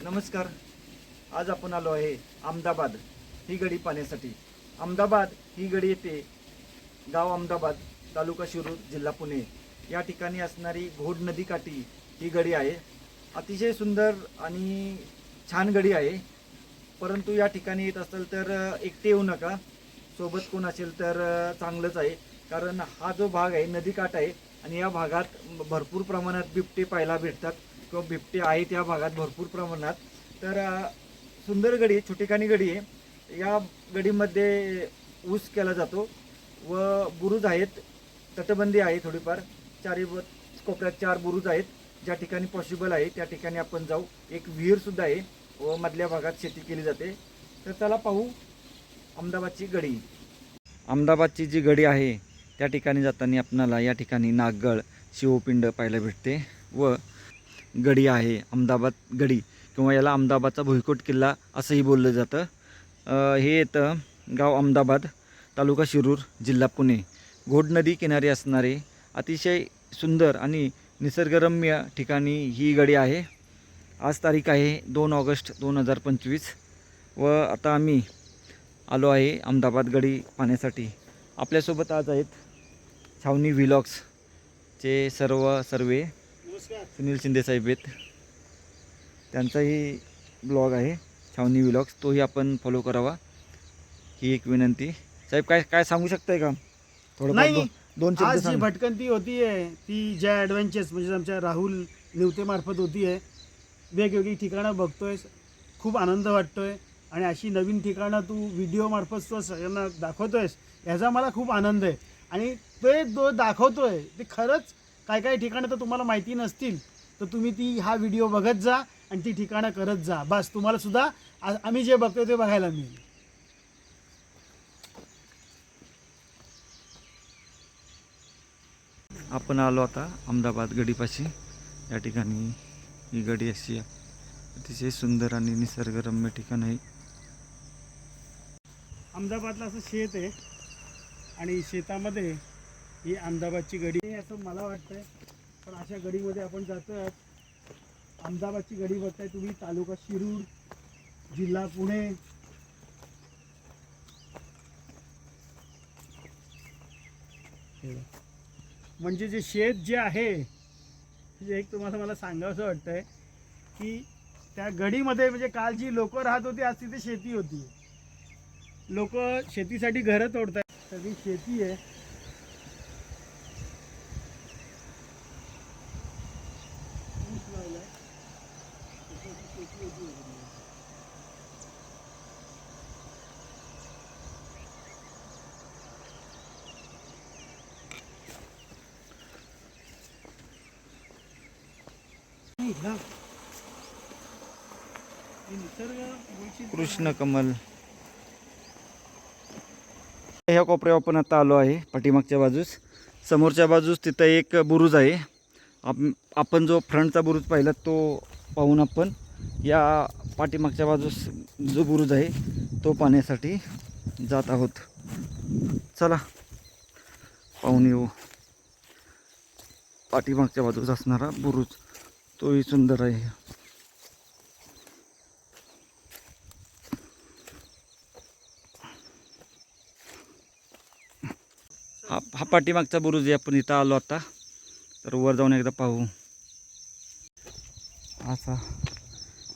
नमस्कार. आज आपण आलो आहे अहमदाबाद ही गडी पाहण्यासाठी. अहमदाबाद ही गडी येते गाव अहमदाबाद तालुका शिरूर जिल्हा पुणे. या ठिकाणी असणारी घोड नदीकाठी ही गडी आहे. अतिशय सुंदर आणि छान गडी आहे. परंतु या ठिकाणी येत असेल तर एकटे येऊ नका. सोबत कोण असेल तर चांगलंच आहे. कारण हा जो भाग आहे नदीकाठ आहे आणि या भागात भरपूर प्रमाणात बिबटे पाहायला भेटतात. किंवा बिबटे आहेत या भागात भरपूर प्रमाणात. तर सुंदर गडी छोटीखानी छोटेखानी गडी आहे. या गडीमध्ये ऊस केला जातो व बुरुज आहेत तटबंदी आहे थोडीफार. चारी कोपऱ्यात चार बुरुज आहेत. ज्या ठिकाणी पॉसिबल आहे त्या ठिकाणी आपण जाऊ. एक विहीरसुद्धा आहे व मधल्या भागात शेती केली जाते. तर त्याला पाहू अहमदाबादची गडी. अहमदाबादची जी गडी आहे त्या ठिकाणी जाताना आपणाला या ठिकाणी नागगड शिवपिंड पाहायला भेटते व गडी आहे अहमदाबाद गडी किंवा याला अहमदाबादचा भुईकोट किल्ला असंही बोललं जातं. हे येतं गाव अहमदाबाद तालुका शिरूर जिल्हा पुणे. घोड नदी किनारी असणारे अतिशय सुंदर आणि निसर्गरम्य ठिकाणी ही गडी आहे. आज तारीख आहे दोन ऑगस्ट दोन हजार पंचवीस व आता आम्ही आलो आहे अहमदाबाद गडी पाहण्यासाठी. आपल्यासोबत आज आहेत छावणी व्हिलॉग्सचे सर्व सर्वे सुनील शिंदे साहेब आहेत. त्यांचाही ब्लॉग आहे छावणी व्हिलॉग्स तोही आपण फॉलो करावा. ही एक विनंती. साहेब काय काय सांगू शकताय का? थोडं नाही. दोन आज जी. भटकंती होतीये ती ज्या ॲडव्हेंचर्स म्हणजे आमच्या राहुल निवतेमार्फत होतीये वेगवेगळी ठिकाणं बघतोय खूप आनंद वाटतोय. आणि अशी नवीन ठिकाणं तू व्हिडिओमार्फत तू सगळ्यांना दाखवतोयस याचा मला खूप आनंद आहे. आणि ते जो दाखवतोय ते खरंच काय काय ठिकाणं तर तुम्हाला माहिती नसतील. तर तुम्ही ती हा व्हिडिओ बघत जा आणि ती ठिकाणं करत जा. बस तुम्हाला सुद्धा आम्ही जे बघतोय ते बघायला मिळेल. आपण आलो आता अहमदाबाद गडीपाशी. या ठिकाणी ही गडी अशी आहे. अतिशय सुंदर आणि निसर्गरम्य ठिकाण आहे. अहमदाबादला असं शेत आहे आणि शेतामध्ये ही अहमदाबादची गडी आहे असं मला वाटतंय. पण अशा गडीमध्ये आपण जातोय. अहमदाबादची गडी बघताय तुम्ही तालुका शिरूर जिल्हा पुणे. म्हणजे जे शेत जे आहे जे एक तुम्हाला मला सांगावंसं वाटतंय की त्या गडीमध्ये म्हणजे काल जी लोक राहत होती आज तिथे शेती होती. लोक शेतीसाठी घरं तोडतात सगळी शेती आहे. ही कृष्ण कमल. ह्या कोपऱ्यावर आपण आता आलो आहे पाठीमागच्या बाजूस. समोरच्या बाजूस तिथं एक बुरुज आहे. आप- आपण जो फ्रंटचा बुरुज पाहिला तो पाहून आपण या पाठीमागच्या बाजूस जो बुरुज आहे तो पाहण्यासाठी जात आहोत. चला पाहून येऊ. पाठीमागच्या बाजूस असणारा बुरुज. तोही सुंदर आहे. हा हा पाठीमागचा बुरुज आहे. आपण इथं आलो आता. तर वर जाऊन एकदा पाहू. असा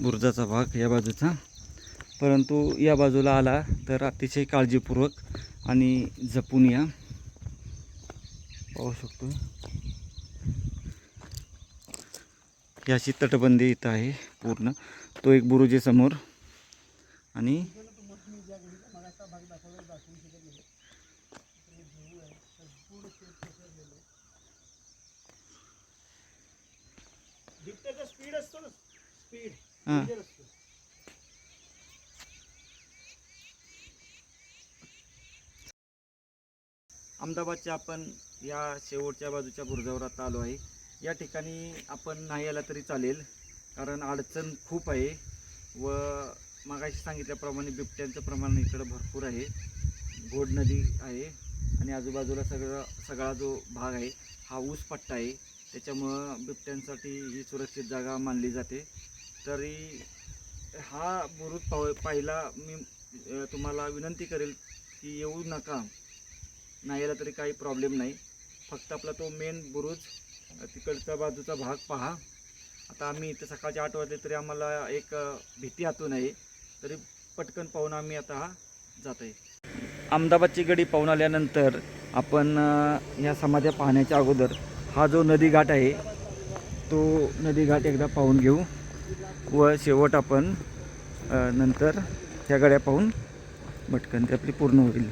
बुरुजाचा भाग या बाजूचा. परंतु या बाजूला आला तर अतिशय काळजीपूर्वक आणि जपून या. पाहू शकतो. ही अशी तटबंदी इथं आहे पूर्ण. तो एक बुरुज समोर. आणि हां. अहमदाबादच्या आपण या शेवटच्या बाजूच्या बुरुजावर आता आलो आहे. या ठिकाणी आपण नाही आला तरी चालेल कारण अडचण खूप आहे व मागाशी सांगितल्याप्रमाणे बिबट्यांचं प्रमाण इकडं भरपूर आहे. घोड नदी आहे आणि आजूबाजूला सगळं सगळा जो भाग आहे हा ऊस पट्टा आहे. त्याच्यामुळं बिबट्यांसाठी ही सुरक्षित जागा मानली जाते. तरी हा बुरुज पाव पाहिला मी तुम्हाला विनंती करेल की येऊ नका. नाही आला तरी काही प्रॉब्लेम नाही. फक्त आपला तो मेन बुरुज तिकडचा बाजूचा भाग पहा. आता आम्ही इथे सकाळचे आठ वाजले तरी आम्हाला एक भीती हातून आहे. तरी पटकन पाहून आम्ही आता हा जात आहे अहमदाबादची गडी पाहून आल्यानंतर आपण ह्या समाध्या पाहण्याच्या अगोदर हा जो नदीघाट आहे तो नदीघाट एकदा पाहून घेऊ व शेवट आपण नंतर ह्या गड्या पाहून भटकंती आपली पूर्ण होईल.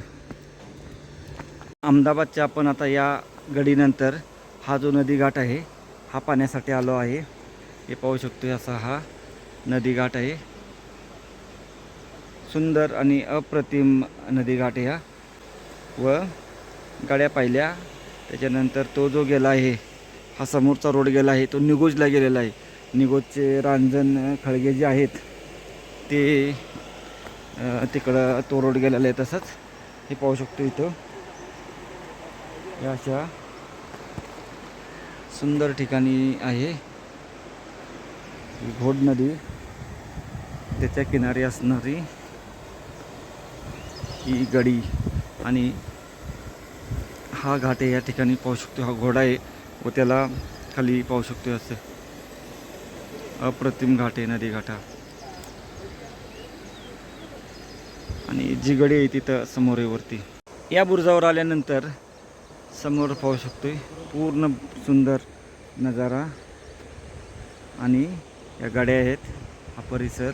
अहमदाबादच्या आपण आता या गडीनंतर हा जो नदीघाट आहे हा पाण्यासाठी आलो आहे. हे पाहू शकतो असा हा नदीघाट आहे. सुंदर आणि अप्रतिम नदीघाट ह्या आहे हा. व गाड्या पाहिल्या. त्याच्यानंतर तो जो गेला आहे हा समोरचा रोड गेला आहे तो निगोजला गेलेला आहे. निगोजचे रांजण खळगे जे आहेत ते तिकडं तो रोड गेलेला आहे तसंच. हे पाहू शकतो इथं. या अशा सुंदर ठिकाणी आहे. घोड नदी त्याच्या किनारी असणारी ही गडी आणि हा घाट आहे या ठिकाणी पाहू शकतो. हा घोडा आहे व त्याला खाली पाहू शकतो असं. अप्रतिम घाट आहे नदी घाटा. आणि जी गडी आहे तिथं समोर आहे वरती. या बुरुजावर आल्यानंतर समोर पाहू शकतोय. पूर्ण सुंदर नजारा आणि या गाड्या आहेत. हा परिसर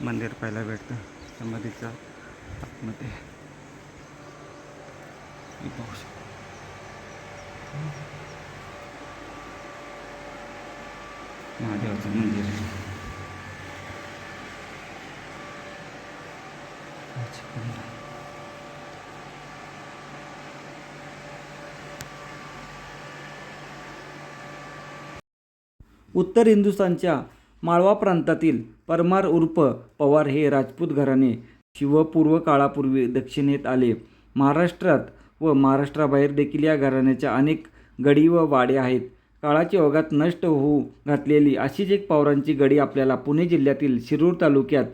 मंदिर पाहायला भेटतं. समाधीच्या आतमध्ये. पाहू शकतो. महादेवाचं मंदिर आहे. उत्तर हिंदुस्थानच्या माळवा प्रांतातील परमार उर्फ पवार हे राजपूत घराणे शिवपूर्व काळापूर्वी दक्षिणेत आले. महाराष्ट्रात व महाराष्ट्राबाहेर देखील या घराण्याच्या अनेक गडी व वाडे आहेत. काळाच्या ओघात नष्ट होऊ घातलेली अशीच एक पवारांची गडी आपल्याला पुणे जिल्ह्यातील शिरूर तालुक्यात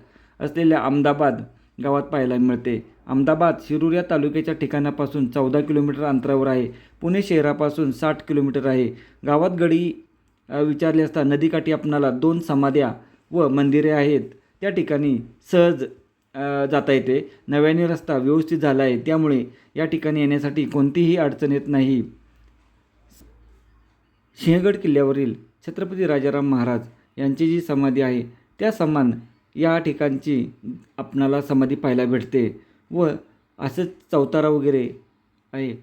असलेल्या अहमदाबाद गावात पाहायला मिळते. अहमदाबाद शिरूर या तालुक्याच्या ठिकाणापासून चौदा किलोमीटर अंतरावर आहे. पुणे शहरापासून साठ किलोमीटर आहे. गावात गडी विचारले असता नदीकाठी आपणाला दोन समाध्या व मंदिरे आहेत. त्या ठिकाणी सहज जाता येते. नव्याने रस्ता व्यवस्थित झाला आहे. त्यामुळे या ठिकाणी येण्यासाठी कोणतीही अडचण येत नाही. सिंहगड किल्ल्यावरील छत्रपती राजाराम महाराज यांची जी समाधी आहे त्या समान या ठिकाणची आपणाला समाधी पाहायला भेटते व असंच चौतारा वगैरे आहे.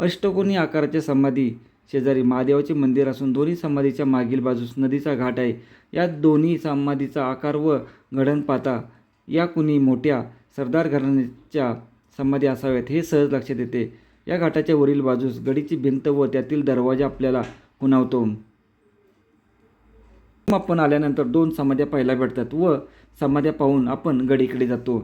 अष्टकोनी आकाराच्या समाधी शेजारी महादेवाचे मंदिर असून दोन्ही समाधीच्या मागील बाजूस नदीचा घाट आहे. या दोन्ही समाधीचा आकार व घडण पाता या कुणी मोठ्या सरदार घराण्याच्या समाधी असाव्यात हे सहज लक्षात येते. या घाटाच्या वरील बाजूस गडीची भिंत व त्यातील दरवाजा आपल्याला खुणावतो. आपण आल्यानंतर दोन समाध्या पाहायला भेटतात व समाध्या पाहून आपण गडीकडे जातो.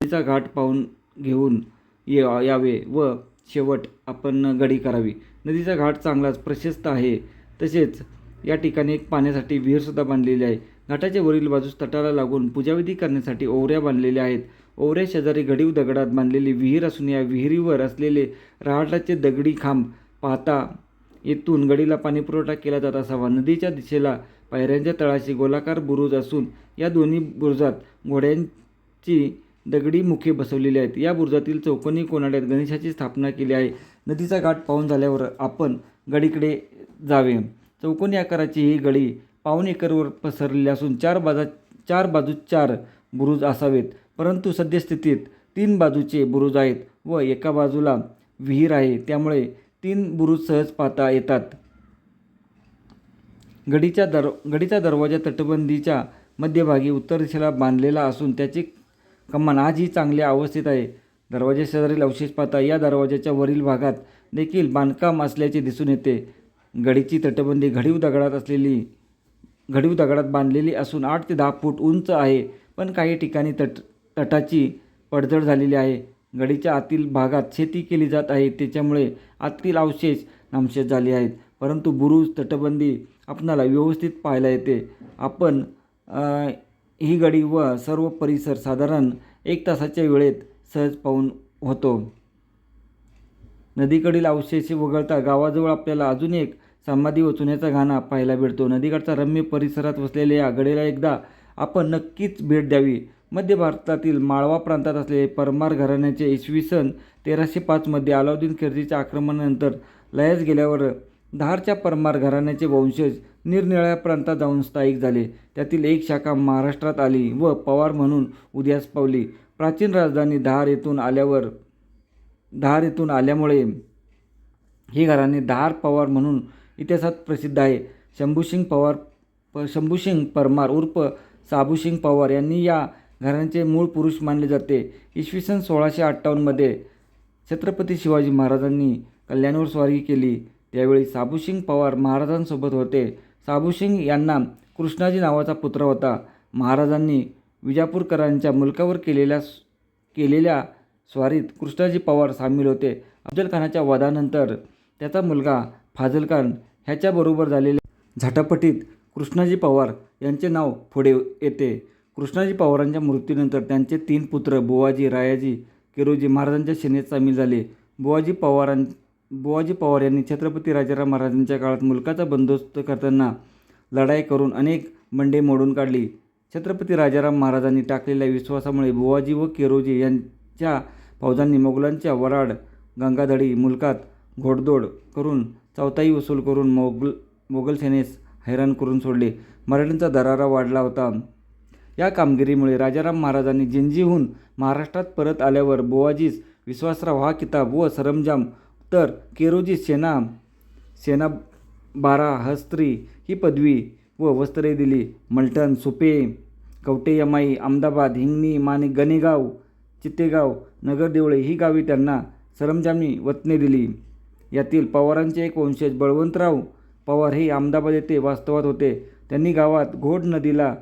तिचा घाट पाहून घेऊन या यावे व शेवट आपण गडी करावी. नदीचा घाट चांगलाच प्रशस्त आहे. तसेच या ठिकाणी एक पाण्यासाठी विहीरसुद्धा बांधलेली आहे. घाटाच्या वरील बाजूस तटाला लागून पूजाविधी करण्यासाठी ओवऱ्या बांधलेल्या आहेत. ओवऱ्या शेजारी घडीव दगडात बांधलेली विहीर असून या विहिरीवर असलेले रहाटाचे दगडी खांब पाहता येथून गडीला पाणीपुरवठा केला जात असावा. नदीच्या दिशेला पायऱ्यांच्या तळाशी गोलाकार बुरुज असून या दोन्ही बुरुजात घोड्यांची दगडी मुखे बसवलेली आहेत. या बुरुजातील चौकोनी कोनाड्यात गणेशाची स्थापना केली आहे. नदीचा घाट पाहून झाल्यावर आपण गडीकडे जावे. चौकोनी आकाराची ही गडी पाऊन एकरवर पसरलेली असून चार बाजा चार बाजू चार बुरुज असावेत. परंतु सद्यस्थितीत तीन बाजूचे बुरुज आहेत व एका बाजूला विहीर आहे. त्यामुळे तीन बुरुज सहज पाहता येतात. गडीच्या दर गडीचा दरवाजा तटबंदीच्या मध्यभागी उत्तर दिशेला बांधलेला असून त्याची कमान आजही चांगल्या अवस्थेत आहे. दरवाजा शेजारील अवशेष पाहता या दरवाजाच्या वरील भागात देखील बांधकाम असल्याचे दिसून येते. गडीची तटबंदी घडीव दगडात असलेली घडीव दगडात बांधलेली असून आठ ते दहा फूट उंच आहे पण काही ठिकाणी तट तटाची पडझड झालेली आहे. गडीच्या आतील भागात शेती केली जात आहे त्याच्यामुळे आतील अवशेष नामशेष झाले आहेत. परंतु बुरुज तटबंदी आपणाला व्यवस्थित पाहायला येते. आपण ही गडी व सर्व परिसर साधारण एक तासाच्या वेळेत सहज पाहून होतो. नदीकडील अवशेष वगळता गावाजवळ आपल्याला अजून एक समाधी व चुन्याचा घाणा पाहायला भेटतो नदीकडचा रम्य परिसरात वसलेल्या या गडीला एकदा आपण नक्कीच भेट द्यावी. मध्य भारतातील माळवा प्रांतात असलेले परमार घराण्याचे इसवी सन तेराशे पाचमध्ये अलाउद्दीन खिरजीच्या आक्रमणानंतर लयास गेल्यावर धारच्या परमार घराण्याचे वंशज निरनिराळ्या प्रांतात जाऊन स्थायिक झाले. त्यातील एक शाखा महाराष्ट्रात आली व पवार म्हणून उदयास पावली. प्राचीन राजधानी धार येथून आल्यावर धार येथून आल्यामुळे हे घराणे धार पवार म्हणून इतिहासात प्रसिद्ध आहे. शंभूसिंग पवार प शंभूसिंग परमार उर्फ साबूसिंग पवार यांनी या घराण्याचे मूळ पुरुष मानले जाते. इसवी सन सोळाशे अठ्ठावन्नमध्ये छत्रपती शिवाजी महाराजांनी कल्याणवर स्वारी केली. त्यावेळी साबूसिंग पवार महाराजांसोबत होते. साबूसिंग यांना कृष्णाजी नावाचा पुत्र होता. महाराजांनी विजापूरकरांच्या मुलकावर केलेल्या केलेल्या स्वारीत कृष्णाजी पवार सामील होते. अफजल खानाच्या वधानंतर त्याचा मुलगा फाजल खान ह्याच्याबरोबर झालेल्या झटापटीत कृष्णाजी पवार यांचे नाव पुढे येते. कृष्णाजी पवारांच्या मृत्यूनंतर त्यांचे तीन पुत्र बुवाजी रायाजी किरोजी महाराजांच्या सेनेत सामील झाले. बुवाजी पवारां बुवाजी पवार यांनी छत्रपती राजाराम महाराजांच्या काळात मुलकाचा बंदोबस्त करताना लढाई करून अनेक बंडे मोडून काढली. छत्रपती राजाराम महाराजांनी टाकलेल्या विश्वासामुळे बुवाजी व केरोजी यांच्या फौजांनी मोगलांच्या वराड गंगाधडी मुलकात घोडदोड करून चौथाई वसूल करून मोगल मोगल सेनेस हैराण करून सोडले. मराठ्यांचा दरारा वाढला होता. या कामगिरीमुळे राजाराम महाराजांनी जिंजीहून महाराष्ट्रात परत आल्यावर बुवाजीस विश्वासराव हा किताब व सरंजाम तर केरोजी सेना सेना बारा हस्त्री ही पदवी व वस्त्रे दिली. मलटण सुपे कवटेयमाई अहमदाबाद हिंगणी माने गणेगाव चित्तेगाव नगरदेवळे ही गावी त्यांना सरंजामी वतने दिली. यातील पवारांचे एक वंशज बळवंतराव पवार हे अहमदाबाद येथे वास्तवात होते. त्यांनी गावात घोड नदीला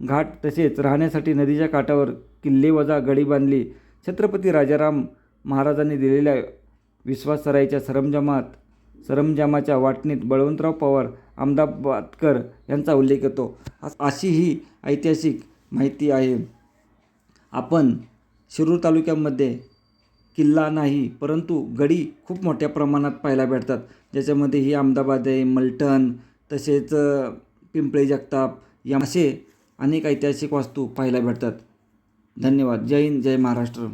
घाट तसेच राहण्यासाठी नदीच्या काठावर किल्ले वजा गडी बांधली. छत्रपती राजाराम महाराजांनी दिलेल्या विश्वासरायच्या सरंजामात सरंजामाच्या वाटणीत बळवंतराव पवार अहमदाबादकर यांचा उल्लेख येतो. अशी ही ऐतिहासिक माहिती आहे. आपण शिरूर तालुक्यामध्ये किल्ला नाही परंतु गडी खूप मोठ्या प्रमाणात पाहायला भेटतात. ज्याच्यामध्ये ही अहमदाबाद आहे मलटण तसेच पिंपळे जगताप या असे अनेक ऐतिहासिक वास्तू पाहायला भेटतात. धन्यवाद. जय हिंद जय महाराष्ट्र.